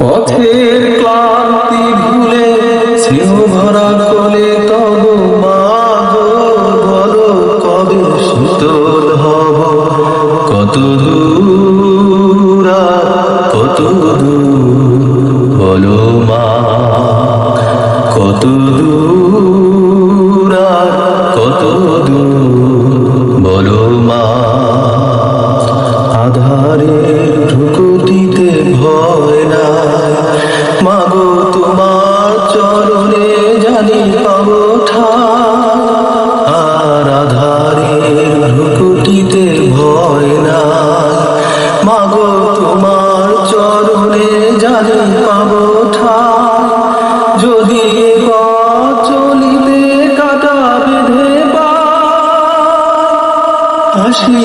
পথের ক্লান্তি ভুলে স্নেহ ভরা কোলে তব মাগো বলো কবে শীতল হব কত দূর আর কত দূর বলো মা কত দূর তোমার চরণে জানি পাবো আর আধারে ঢুকুতিতে ভয় নাই। মাগো, তোমার চরণে জানি পাবো যদি চলিতে কাটা বেঁধে পা হাসি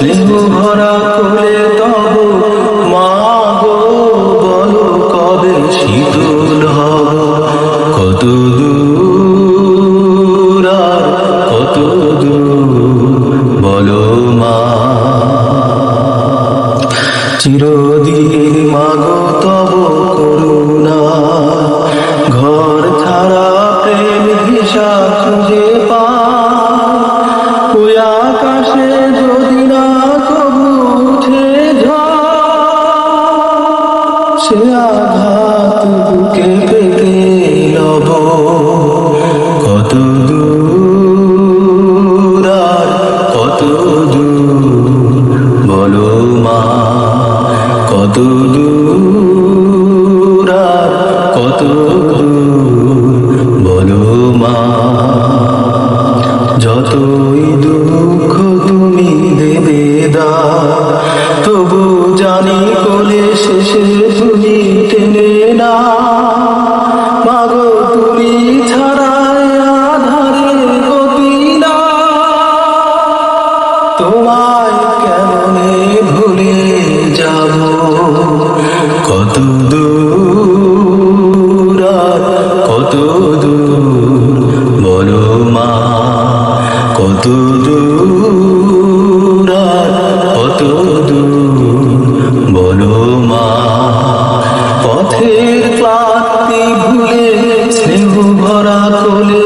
স্নেহ ভরা কোলে তব, মা গো, বলো কবে শীতল হব? কত দূর কত দূর, বলো মা। চিরদিন মাগো তব করুণা যতই দুঃখ তুমি দেবে দা তবু জানি কোলে শেষে দূর কত দূর বলো মা পথের ক্লান্তি ভুলে স্নেহ ভরা কোলে